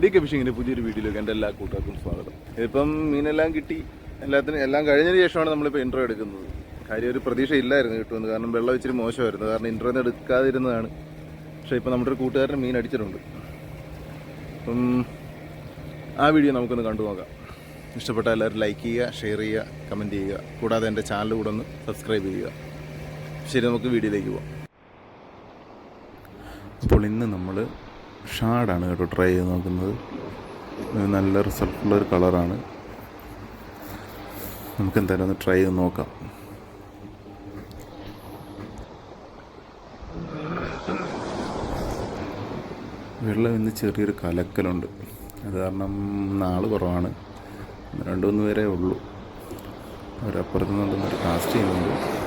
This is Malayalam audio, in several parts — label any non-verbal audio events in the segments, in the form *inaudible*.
ഡി കെ ഫിഷിങ്ങിന്റെ പുതിയൊരു വീഡിയോയിലേക്ക് എന്റെ എല്ലാ കൂട്ടുകാർക്കും സ്വാഗതം. ഇതിപ്പം മീനെല്ലാം കിട്ടി. എല്ലാത്തിനും എല്ലാം കഴിഞ്ഞതിന് ശേഷമാണ് നമ്മളിപ്പോൾ ഇൻട്രോ എടുക്കുന്നത്. കാര്യം ഒരു പ്രതീക്ഷ ഇല്ലായിരുന്നു കിട്ടുമെന്ന്. കാരണം വെള്ളം ഇച്ചിരി മോശമായിരുന്നു. കാരണം ഇൻട്രോ ഒന്നും എടുക്കാതിരുന്നതാണ്. പക്ഷേ ഇപ്പം നമ്മുടെ ഒരു കൂട്ടുകാരൻ മീൻ അടിച്ചിട്ടുണ്ട്. അപ്പം ആ വീഡിയോ നമുക്കൊന്ന് കണ്ടു നോക്കാം. ഇഷ്ടപ്പെട്ട എല്ലാവരും ലൈക്ക് ചെയ്യുക ഷെയർ ചെയ്യുക കമന്റ് ചെയ്യുക. കൂടാതെ എന്റെ ചാനൽ കൂടെ ഒന്ന് സബ്സ്ക്രൈബ് ചെയ്യുക. ശരി നമുക്ക് വീഡിയോയിലേക്ക് പോവാം. അപ്പോൾ ഇന്ന് നമ്മൾ ഷാഡാണ് കേട്ടോ ട്രൈ ചെയ്ത് നോക്കുന്നത്. നല്ല റിസൾട്ടുള്ള ഒരു കളറാണ്. നമുക്ക് എന്തായാലും ഒന്ന് ട്രൈ ചെയ്ത് നോക്കാം. വെള്ളം ഇന്ന് ചെറിയൊരു കലക്കലുണ്ട്. അത് കാരണം നാൾ കുറവാണ്. രണ്ട് മൂന്ന് പേരേ ഉള്ളൂ. അവരപ്പുറത്ത് നിന്നൊരു കാസ്റ്റ് ചെയ്യുന്നുണ്ട്.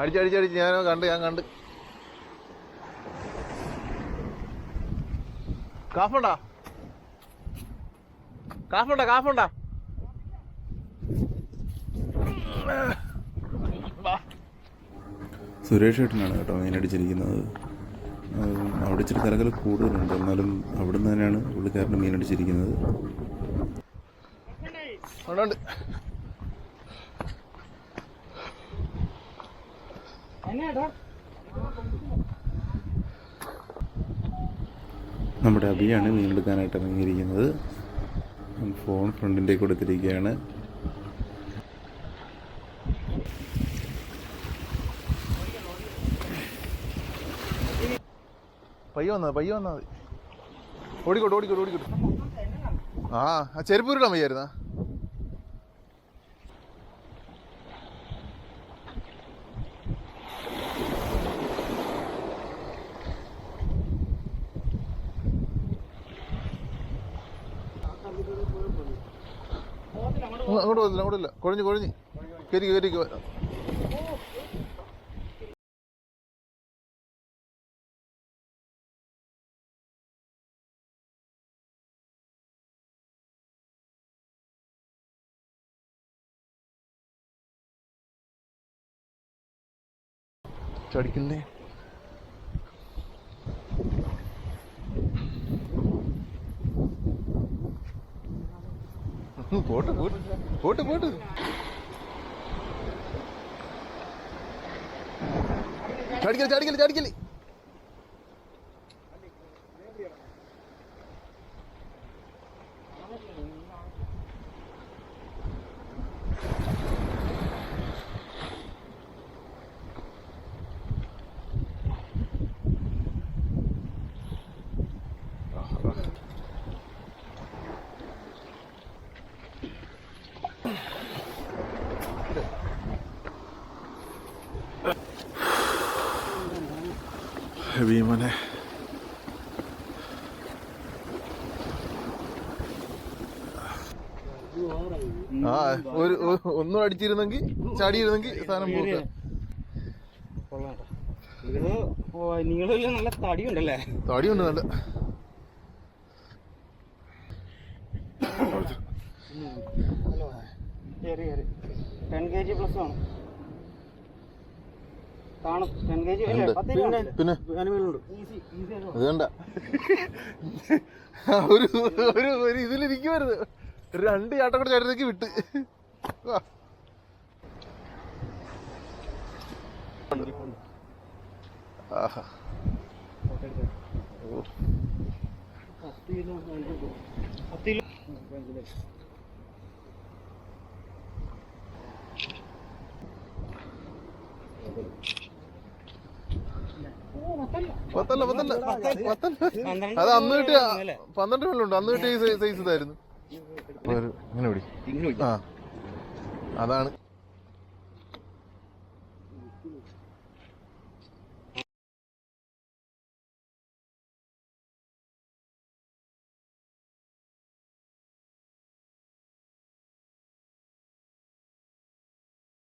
അടിച്ചടിച്ചടിച്ച് ഞാൻ കണ്ട് ഞാൻ കണ്ട്. കാഫുണ്ടാ? കാഫുണ്ടാ കാഫുണ്ടാ? സുരേഷ് ഏട്ടനാണ് കേട്ടോ മെയിൻ അടിച്ചിരിക്കുന്നത്. അവിടെ ഇച്ചിരി തിരക്കൽ കൂടുതലുണ്ട്. എന്നാലും അവിടെ നിന്ന് തന്നെയാണ് പുള്ളിക്കാരന്റെ മീനടിച്ചിരിക്കുന്നത് ഉണ്ട്. നമ്മുടെ അഭിയാണ് മീനെടുക്കാനായിട്ട് ഇറങ്ങിയിരിക്കുന്നത്. ഫോൺ ഫ്രണ്ടിന്റെ കൊടുത്തിരിക്കുകയാണ്. പയ്യ വന്നത് പയ്യ വന്നാൽ മതി ഓടിക്കോട്ടെ ഓടിക്കോട്ടെ ഓടിക്കോട്ടെ. ആ ചെരുപ്പൂരിടാൻ ചെരുപ്പ് വയ്യായിരുന്നാ? അങ്ങോട്ട് പോകത്തില്ല അങ്ങോട്ടില്ല കുഴഞ്ഞ് കുഴഞ്ഞ്. കയറി കയറി ചടിക്കല്ലേ പോട്ട് പോട്ട് പോട്ട് പോട്ട്. ചാടിക്കൽ ചാടിക്കൽ ചാടിക്കൽ. ഭീമനെ ആ ഒരു ഒന്നും അടിച്ചിരുന്നെങ്കിൽ ചാടിയിരുന്നെങ്കിൽ സാധനം ഇത് നിങ്ങളിൽ നല്ല തടിയുണ്ടല്ലേ? തടിയുണ്ട് നല്ല. ടെൻ കെ ജി പ്ലസ് ആണ് കാണും. പിന്നെ അത് കണ്ട *laughs* ഒരു ഒരു ഒരു ഇതിലിരിക്കുമായിരുന്നു രണ്ട് ചാട്ടം കൂടെ ചാട്ടത്തേക്ക് വിട്ട്. ആഹാ. ഓ. പത്തല്ല പത്തല്ല. പത്തല്ല. അത് അന്ന് കിട്ടിയ? പന്ത്രണ്ട് വെള്ളമുണ്ട് അന്ന് കിട്ടിയ സൈസ് ഇതായിരുന്നു. ഒരു- ഇങ്ങനെ പിടി. ആ അതാണ്.